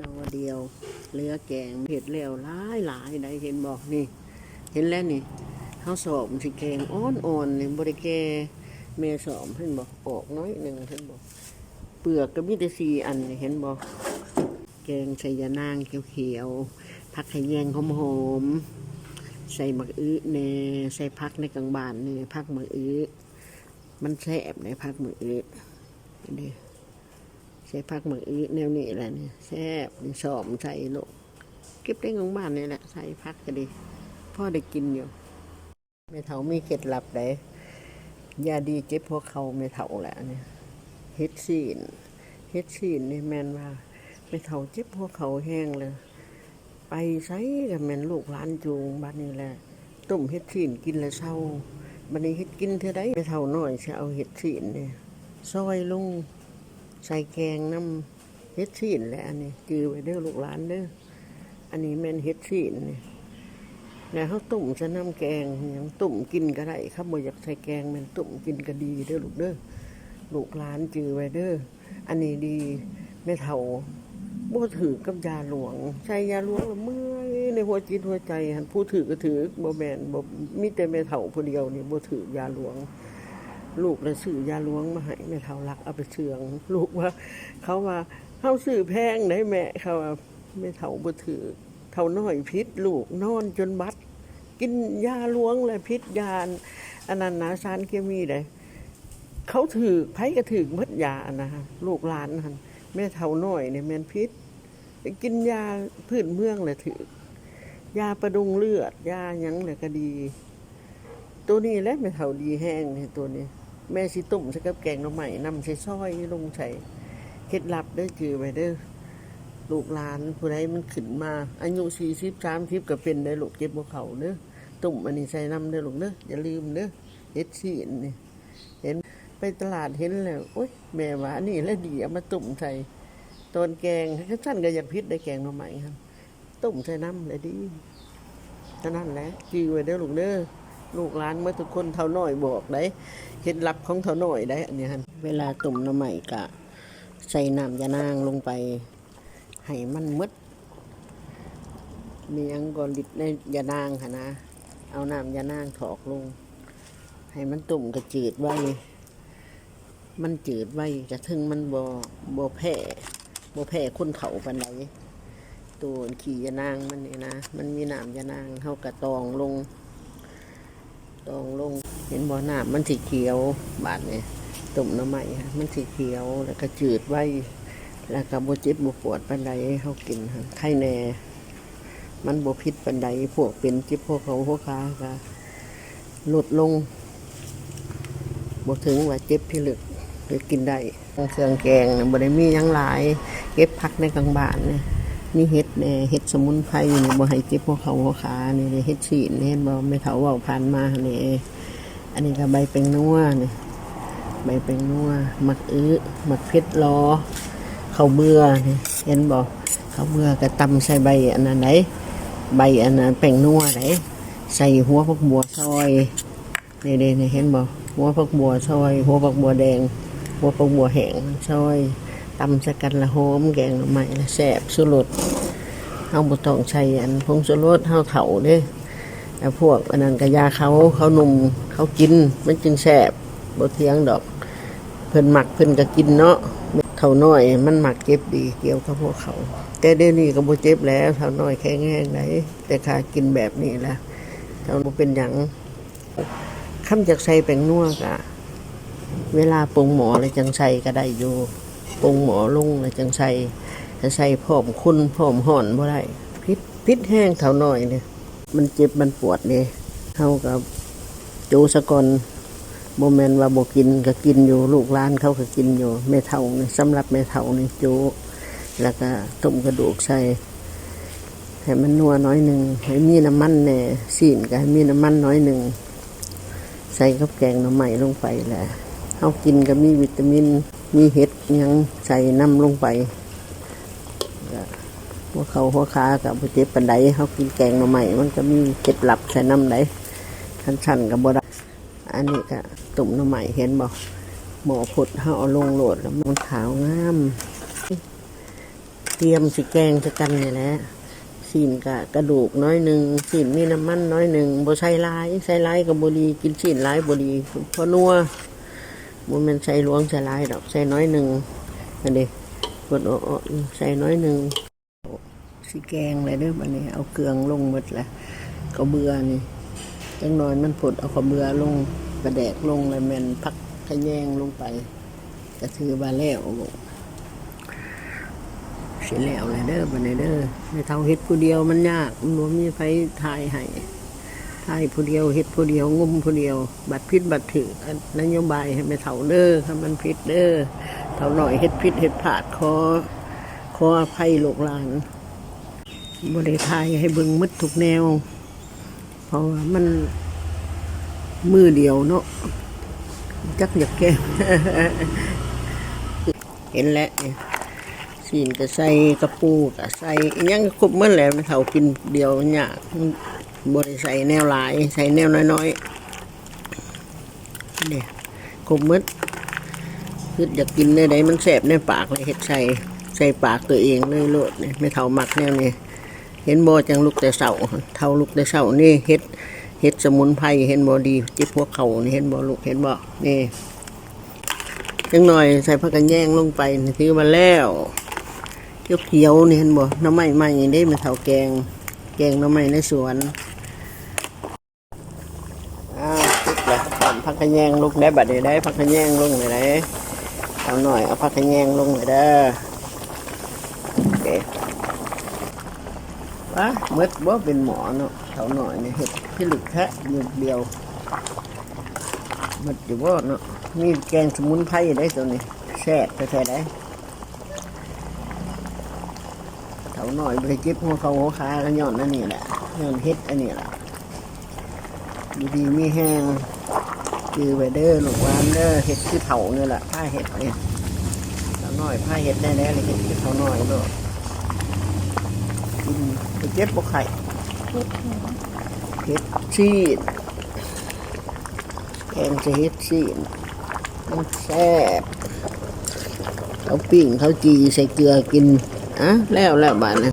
ดอเดียวเหลือแกงเผ็ดแล้วหลายหลายได้เห็นบอกนี่ เห็นแล้วนี่เขาสอบสิแกงอ่อนอ่อนนี่บริแกเมสอบเห็นบอกออกน้อยหนึ่งเห็นบอกเปลือกก็มีแต่สีอันเห็นบอกแกงใส่ยานางเขียวๆผักไข่แยงหอมๆใส่หมักอื้อเนใส่ผักในกลางบานเนี่ผักหมักอื้อมันแซ่บในผักหมักอื้อนี่ ใส่ผักหมักอีแนวนี้แหละเนี่ยแซ่บสอมใส่โลกเก็บได้ของบ้านนี่แหละใส่ผักก็ดีพ่อได้กินอยู่แม่เถามีเคล็ดลับได้ยาดีเจ็บพวกเขาแม่เถาแหละเนี่ยเฮ็ดซีนเฮ็ดซีนนี่แมนว่าแม่เถาเจ็บพวกเขาแห้งเลยไปใส่กับแมนลูกหลานจูงบ้านนี้แหละต้มเฮ็ดซีนกินแล้วเศร้าบันนี้เฮ็ดกินเท่าใดแม่เถาน้อยจะเอาเฮ็ดซีนเนี่ยซอยลง ใส่แกงน้ำเฮ็ดซีนแหละอันนี้จือไว้เด้อลูกหลานเด้ออันนี้แม่นเฮ็ดซีนนี่แล้วเขาตุ่มใส่น้ำแกงอหยังตุ่มกินก็ได้ครับบ่อยากใส่แกงแม่นตุ่มกินก็ดีเด้อลูกเด้อลูกหลานจือไว้เด้ออันนี้ดีแม่เฒ่าบ่ถือกับยาหลวง ใช้ยาหลวงล้วเมื่อยในหัวจิตหัวใจผู้ถือก็ถือบ่แม่นบ่มีแต่แม่เฒ่าผู้เดียวนี่บ่ถือยาหลวง ลูกเลยซื้อยาล้วงมาให้แม่เท่ารักเอาไปเชือง ลูกว่า เขาว่าเขาซื้อแพงได้แม่เขาว่าแม่เท่าบ่ถือเท่าน้อยพิษลูกนอนจนบัด กินยาล้วงเลยพิษยาอันนั้นนะสารเคมีเลยเขาถือไผก็ถือหมดยานะฮะลูกหลานหันแม่เท่าน้อยเนี่ยแม่นพิษกินยาพื้นเมืองเลยถือยาประดุงเลือด ยาหยังเลยก็ดี ตัวนี้แหละแม่เท่าดีแห้งนี่ตัวนี้ แม่สิตุ่มใส่กับแกงหน่อไม้นำใส่ซอยลงใส่เคล็ดลับเด้อจือไว้เด้อลูกหลานผู้ใดมันขึ้นมาอายุสี่สิบสามสิบก็เป็นได้ลูกเจ็บบ่เขาเด้อตุ่มอันนี้ใส่น้ำเด้อลูกเด้ออย่าลืมเด้อเฮ็ดซีนนี่เห็นไปตลาดเห็นแล้วโอ๊ยแม่ว่านนี้แล้วดีเอามาตุ่มใส่ตอนแกงท่านก็อยากพิษได้แกงหน่อไม้ครับตุ่มใส่น้ำเลยดีเท่านั้นแหละจือไว้เด้อลูกเด้อ ลูกหลานเมื่อทุกคนเท่าน้อยบอกได้เคล็ดลับของเท่าหน่อยได้อันเนี้ยฮะเวลาตุ่มน้ำใหม่กะ ใส่น้ำยานางลงไป ให้มันหมดมียังก่อนลิดในยานางค่ะนะ เอาน้ำยานางถอกลง ให้มันตุ่มกระจืดไว้ มันจืดไว้กระทึงมันบ่บ่แผ่บแผ่คนเขาปันไดตัวขี่ยานางมันนี่นะ มันมีน้ำยานางเท่ากระตองลง ตองลงเห็นบ่อน้ำมันสีเขียวบาดเนี่ยตุ่มน้ำใหม่มันสีเขียวแล้วก็จืดไว้ แล้วก็บ่เจ็บบ่ปวดปันใดให้เขากินค่ะไข้แน่ มันบ่พิษปันใดพวกเป็นจิบพวกเขาพวกขาก็ลดลงบ่ถึงว่าเจ็บพิลึกหรือกินได้เครื่องแกงน่ะบ่ได้มียังหลาย เก็บผักในกลางบ้านเนี่ย มีเห็ดแหน่เห็ดสมุนไพรนี่บ่ให้เจ็บพวกเขาพวขาเนี่ยเห็ดสีนเห็นบ่ไม่เฒ่าเว้าผ่านมาเนี่ยอันนี้ก็ใบเป็งนัวเนี่ยใบเป็งนัวหมักอื้อหมักเพชรลอข้าเบื่อเนี่ยเห็นบอกข้าเบื่อก็ตำใส่ใบอันนั้นไหนใบอันนั้นเป็งนัวไหนใส่หัวผักบัวซอยนี่เนี่เห็นบอกหัวผักบัวซอย หัวผักบัวแดง หัวผักบัวแห้งซอย ตำสกันละหอมแกงหน่อไม้ละแซ่บสุรสเฮาบ่ต้องใช้อันผงสุรสเฮาเฒ่าเด้แต่พวกอันนั้นกะยาเขาเขาหนุ่มเขากินมันจึงแสบบ่เทียงดอก เพิ่นหมักเพิ่นก็กินเนาะเท่าน้อยมันหมักเจ็บดีเกี่ยวกับพวกเขา แต่เดี๋ยวนี้ก็บ่เจ็บแล้วเท่าน้อยแข็งแรงไหนแต่ข้ากินแบบนี้แหละเท่าบ่เป็นหยังคำจากใส่แป้งนัวกะเวลาปรุงหมอเลยจังใส่ก็ได้อยู่ ปรุงหมอลงเลยจังใส่ถ้าใส่พอมคุณพอมห่อนบ่ได้พิษพิษแห้งเท่าน้อยเนี่ยมันเจ็บมันปวดเนี่ยเท่ากับจูสะกอนโมเมนว่าบกินก็กินอยู่ลูกร้านเขาก็กินอยู่แม่เท่านี่สำหรับแม่เท่านี่จูแล้วก็ต้มกระดูกใส่ให้มันนัวน้อยหนึ่งให้มีน้ำมันแน่สีนก็ให้มีน้ำมันน้อยหนึ่งใส่กับแกงหน่อไม้ลงไปแหละเขากินก็มีวิตามิน มีเห็ดยังใส่น้ำลงไปหัวเขาหัวขากับเจ็บปันไดเขากินแกงมาใหม่มันก็มีเคล็ดลับใส่น้ำไดชันชันๆกับบไดอันนี้ก็ตุ่มหน้ำใหม่เห็นบอกหมอผุดเขาเอาลงโหลดแล้วมันขาวงาม เตรียมสิแกงจะกันนี่แหละสินกะกระดูกน้อยหนึ่งสินมีน้ำมันน้อยหนึ่งบ่ใส่ลายใส่ลายก็บ่ดีกินสินลายบ่ดีพราะนัว บ่แม่นใส่หลวงใส่ลายดอกใส่น้อยหนึ่งนั่นเด้กดออใส่น้อยหนึ่งสิแกงเลยเด้อบัดนี้เอาเกลืองลงหมดแล้วก็เบื่อนี่จังน้อยมันผดเอาข้าเบื่อลงกระแดกลงแล้วแมนพักขะแยงลงไปก็ถือว่าแล้วบ่เสียแล้วเลยเด้อบันไดเด้อในเท่าเฮ็ดผู้เดียวมันยากมันบ่มีไฟทายให้ ทายผู้เดียวเฮ็ดผู้เดียวงุมผู้เดียว บัตรพิษบัตรถืออันโยบายให้ไม่เท่าเด้อถ้มันพิษเด้อเท่าหน่อยเฮ็ดพิษเฮ็ดผาดขอขออภัยลูกหลานบ่ได้ทายให้เบิ่งมืดทุกแนว เพราะว่ามันมือเดียวเนาะจักอยากแก้เห็นแล้วเนี่ยสีนก็ใส่กระปูก็ใส่ยังครบหมื่อแล้วเท่ากินเดียวเนี่ย บริใส่แนวหลาย ใส่แนวน้อยๆเนี่ยครบมืดคืออยากกินได้ไดมันแสบในปากเลยเห็ดใส่ใส่ปากตัวเองเลยโลดเนี่ยไม่เท่ามักแนวนี้เห็นบอจังลูกแต่เสาเท่าลูกแต่เสานี่เห็ดเห็ดสมุนไพรเห็นบอดีจิบพวกเขาเห็นบอลูกเห็นบอนี่จังหน่อยใส่ผักกระแยงลงไปนี่ถือมาแล้วเขียวเขียวๆนี่เห็นบ่น้ำไม้ใหม่ได้มาเท่าแกง แกงน้ำไม้ในสวนอ้าวติดละตอน พักขะแยงลงได้บัดนี้ได้พักขะแยงลงเลยได้เอาหน่อยเอาพักขะแยงลงเลยเด้อโอเคว้าเมื่อบ่เป็นหมอเนาะเท่าหน่อยนี่เห็ดพิลึกแทะเดียวเดียวหมดอยู่บ่เนาะมีแกงสมุนไพรได้ตัวนี้แซ่บแท้ๆได้เถาหน่อยไปเจ็บหัวเขาหัวขาก็ย้อนนั่นนี่แหละย้อนเฮ็ดอันนี้แหละดีดีๆมีแห้ง คือไปเด้อลูกวานเด้อเฮ็ดคือเถาเนี่ยแหละผ้าเฮ็ดเนี่ยเถาหน่อยผ้าเฮ็ดได้แล้วเลยเฮ็ดคือเถาหน่อยเด้อกินไปเจ็บบ่ไข่เฮ็ดชีดแกงจะเฮ็ดชีดมันแซ่บเขาปิ้งเขาจีใส่เกลือกินอะแล้วแล้วบาดนะ